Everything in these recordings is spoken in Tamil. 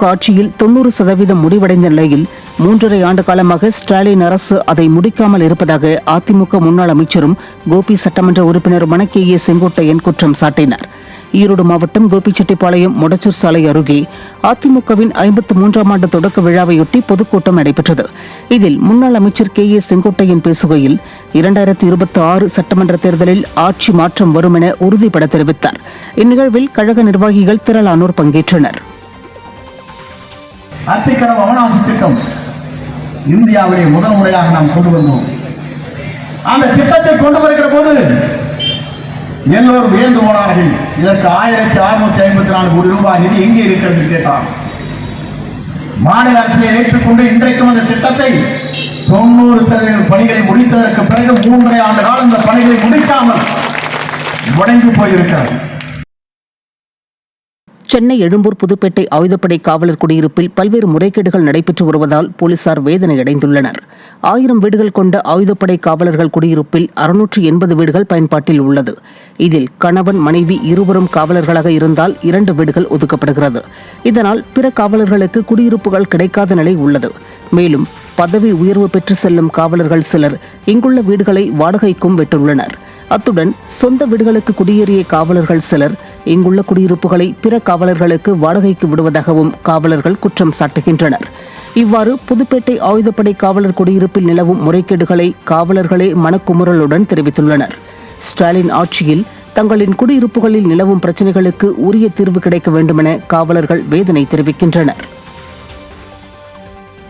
காட்சியில் தொண்ணூறு சதவீதம் முடிவடைந்த நிலையில் மூன்றரை ஆண்டு காலமாக ஸ்டாலின் அரசு அதை முடிக்காமல் இருப்பதாக அதிமுக முன்னாள் அமைச்சரும் கோபி சட்டமன்ற உறுப்பினருமான கே ஏ செங்கோட்டையன் குற்றம் சாட்டினார். ஈரோடு மாவட்டம் கோபிச்செட்டிப்பாளையம் முடச்சூர் சாலை அருகே அதிமுகவின் ஐம்பத்து மூன்றாம் ஆண்டு தொடக்க விழாவையொட்டி பொதுக்கூட்டம் நடைபெற்றது. இதில் முன்னாள் அமைச்சர் கே ஏ செங்கோட்டையன் பேசுகையில் இரண்டாயிரத்தி இருபத்தி ஆறு சட்டமன்ற தேர்தலில் ஆட்சி மாற்றம் வரும் என உறுதிபட தெரிவித்தார். இந்நிகழ்வில் கழக நிர்வாகிகள் திரளானோர் பங்கேற்றனர். இந்தியாவிலே முதல் முறையாக நாம் கொண்டு வந்தோம். அந்த திட்டத்தை கொண்டு வருகிற போது எல்லோரும் வியந்து போனார்கள். இதற்கு ஆயிரத்தி அறுநூத்தி ஐம்பத்தி நாலு கோடி ரூபாய் நிதி எங்கே இருக்கிறது கேட்டார். மாநில அரசை ஏற்றுக்கொண்டு இன்றைக்கும் அந்த திட்டத்தை தொண்ணூறு சதவீத பணிகளை முடித்ததற்கு பிறகு மூன்றரை ஆண்டு காலம் இந்த பணிகளை முடிக்காமல் முடங்கி போயிருக்கிறது சென்னை எழும்பூர் புதுப்பேட்டை ஆயுதப்படை காவலர் குடியிருப்பில் பல்வேறு முறைகேடுகள் நடைபெற்று வருவதால் போலீசார் வேதனை அடைந்துள்ளனர். ஆயிரம் வீடுகள் கொண்ட ஆயுதப்படை காவலர்கள் குடியிருப்பில் அறுநூற்று எண்பது வீடுகள் பயன்பாட்டில் உள்ளது. இதில் கணவன் மனைவி இருவரும் காவலர்களாக இருந்தால் இரண்டு வீடுகள் ஒதுக்கப்படுகிறது. இதனால் பிற காவலர்களுக்கு குடியிருப்புகள் கிடைக்காத நிலை உள்ளது. மேலும் பதவி உயர்வு பெற்று செல்லும் காவலர்கள் சிலர் இங்குள்ள வீடுகளை வாடகைக்கும் விட்டுள்ளனர். அத்துடன் சொந்த வீடுகளுக்கு குடியேறிய காவலர்கள் சிலர் இங்குள்ள குடியிருப்புகளை பிற காவலர்களுக்கு வாடகைக்கு விடுவதாகவும் காவலர்கள் குற்றம் சாட்டுகின்றனர். இவ்வாறு புதுப்பேட்டை ஆயுதப்படை காவலர் குடியிருப்பில் நிலவும் முறைகேடுகளை காவலர்களே மனக்குமுறலுடன் தெரிவித்துள்ளனர். ஸ்டாலின் ஆட்சியில் தங்களின் குடியிருப்புகளில் நிலவும் பிரச்சினைகளுக்கு உரிய தீர்வு கிடைக்க வேண்டுமென காவலர்கள் வேதனை தெரிவிக்கின்றனர்.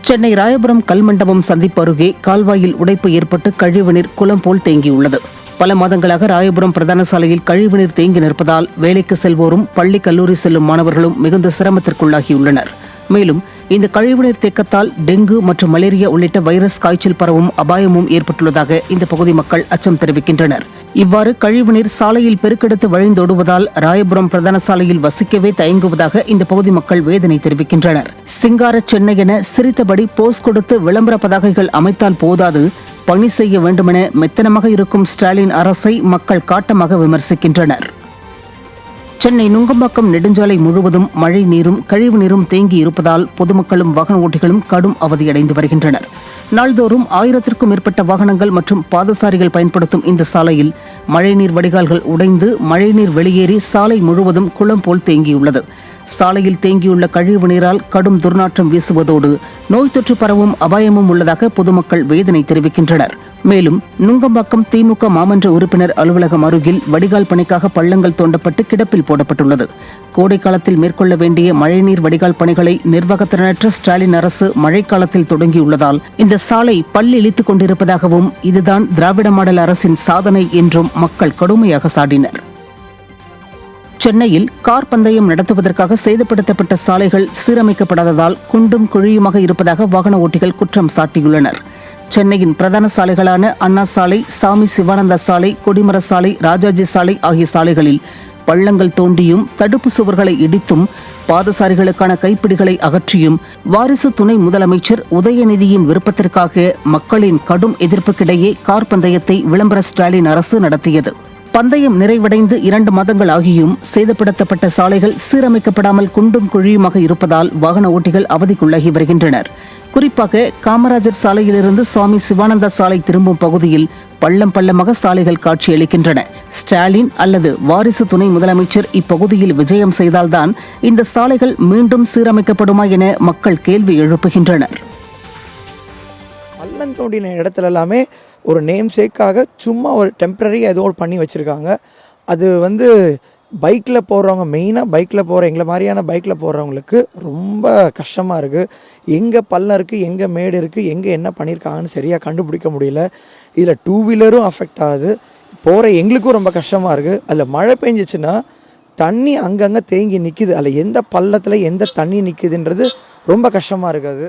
சென்னை ராயபுரம் கல்மண்டபம் சந்திப்பு அருகே கால்வாயில் உடைப்பு ஏற்பட்டு கழிவுநீர் குளம் போல் தேங்கியுள்ளது. பல மாதங்களாக ராயபுரம் பிரதான சாலையில் கழிவுநீர் தேங்கி நிற்பதால் வேலைக்கு செல்வோரும் பள்ளி கல்லூரி செல்லும் மாணவர்களும் மிகுந்த சிரமத்திற்குள்ளாகியுள்ளனர். மேலும் இந்த கழிவுநீர் தேக்கத்தால் டெங்கு மற்றும் மலேரியா உள்ளிட்ட வைரஸ் காய்ச்சல் பரவும் அபாயமும் ஏற்பட்டுள்ளதாக இந்த பகுதி மக்கள் அச்சம் தெரிவிக்கின்றனர். இவ்வாறு கழிவுநீர் சாலையில் பெருக்கெடுத்து வழிந்தோடுவதால் ராயபுரம் பிரதான சாலையில் வசிக்கவே தயங்குவதாக இந்த பகுதி மக்கள் வேதனை தெரிவிக்கின்றனர். சிங்கார சென்னை என சிரித்தபடி போஸ் கொடுத்து விளம்பர பதாகைகள் அமைத்தால் போதாது பணி செய்ய வேண்டுமென மெத்தனமாக இருக்கும் ஸ்டாலின் அரசை மக்கள் காட்டமாக விமர்சிக்கின்றனர். சென்னை நுங்கம்பாக்கம் நெடுஞ்சாலை முழுவதும் மழை நீரும் கழிவு நீரும் தேங்கி இருப்பதால் பொதுமக்களும் வாகன ஓட்டிகளும் கடும் அவதியடைந்து வருகின்றனர். நாள்தோறும் ஆயிரத்திற்கும் மேற்பட்ட வாகனங்கள் மற்றும் பாதசாரிகள் பயன்படுத்தும் இந்த சாலையில் மழைநீர் வடிகால்கள் உடைந்து மழைநீர் வெளியேறி சாலை முழுவதும் குளம் போல் தேங்கியுள்ளது. சாலையில் தேங்கியுள்ள கழிவு நீரால் கடும் துர்நாற்றம் வீசுவதோடு நோய் தொற்று பரவும் அபாயமும் உள்ளதாக பொதுமக்கள் வேதனை தெரிவிக்கின்றனர். மேலும் நுங்கம்பாக்கம் திமுக மாமன்ற உறுப்பினர் அலுவலகம் அருகில் வடிகால் பணிக்காக பள்ளங்கள் தோண்டப்பட்டு கிடப்பில் போடப்பட்டுள்ளது. கோடை காலத்தில் மேற்கொள்ள வேண்டிய மழைநீர் வடிகால் பணிகளை நிர்வாகத்திறனற்ற ஸ்டாலின் அரசு மழைக்காலத்தில் தொடங்கியுள்ளதால் இந்த சாலை பல்லிழித்துக் கொண்டிருப்பதாகவும் இதுதான் திராவிட மாடல் அரசின் சாதனை என்றும் மக்கள் கடுமையாக சாடினர். சென்னையில் கார் பந்தயம் நடத்துவதற்காக சேதப்படுத்தப்பட்ட சாலைகள் சீரமைக்கப்படாததால் குண்டும் குழியுமாக இருப்பதாக வாகன ஓட்டிகள் குற்றம் சாட்டியுள்ளனர். சென்னையின் பிரதான சாலைகளான அண்ணா சாலை சாமி சிவானந்தா சாலை கொடிமர சாலை ராஜாஜி சாலை ஆகிய சாலைகளில் பள்ளங்கள் தோண்டியும் தடுப்பு சுவர்களை இடித்தும் பாதசாரிகளுக்கான கைப்பிடிகளை அகற்றியும் வாரிசு துணை முதலமைச்சர் உதயநிதியின் விருப்பத்திற்காக மக்களின் கடும் எதிர்ப்புக்கிடையே கார் பந்தயத்தை விளம்பர ஸ்டாலின் அரசு நடத்தியது. பந்தயம் நிறைவடைந்து இரண்டு மாதங்கள் ஆகியும் சேதப்படுத்தப்பட்ட சாலைகள் சீரமைக்கப்படாமல் குண்டும் குழியுமாக இருப்பதால் வாகன ஓட்டிகள் அவதிக்குள்ளாகி வருகின்றனர். குறிப்பாக காமராஜர் சாலையிலிருந்து சுவாமி சிவானந்தா சாலை திரும்பும் பகுதியில் பள்ளம் பள்ளமாக சாலைகள் காட்சியளிக்கின்றன. ஸ்டாலின் அல்லது வாரிசு துணை முதலமைச்சர் இப்பகுதியில் விஜயம் செய்தால்தான் இந்த சாலைகள் மீண்டும் சீரமைக்கப்படுமா என மக்கள் கேள்வி எழுப்புகின்றனர். பள்ளம் தோண்டின இடத்துல எல்லாமே ஒரு நேம் சேக்காக சும்மா ஒரு டெம்ப்ரரி ஏதோ ஒரு பண்ணி வச்சுருக்காங்க. அது வந்து பைக்கில் போகிறவங்க மெயினாக பைக்கில் போகிற எங்களை மாதிரியான பைக்கில் போகிறவங்களுக்கு ரொம்ப கஷ்டமாக இருக்குது எங்கே பள்ளம் இருக்குது எங்கே மேடு இருக்குது எங்கே என்ன பண்ணியிருக்காங்கன்னு சரியாக கண்டுபிடிக்க முடியல. இதில் டூ வீலரும் அஃபெக்ட் ஆகுது. போகிற எங்களுக்கும் ரொம்ப கஷ்டமாக இருக்குது அதில் மழை பெஞ்சிச்சுன்னா தண்ணி அங்கங்கே தேங்கி நிற்கிது அதில் எந்த பள்ளத்தில் எந்த தண்ணி நிற்குதுன்றது ரொம்ப கஷ்டமாக இருக்குது அது.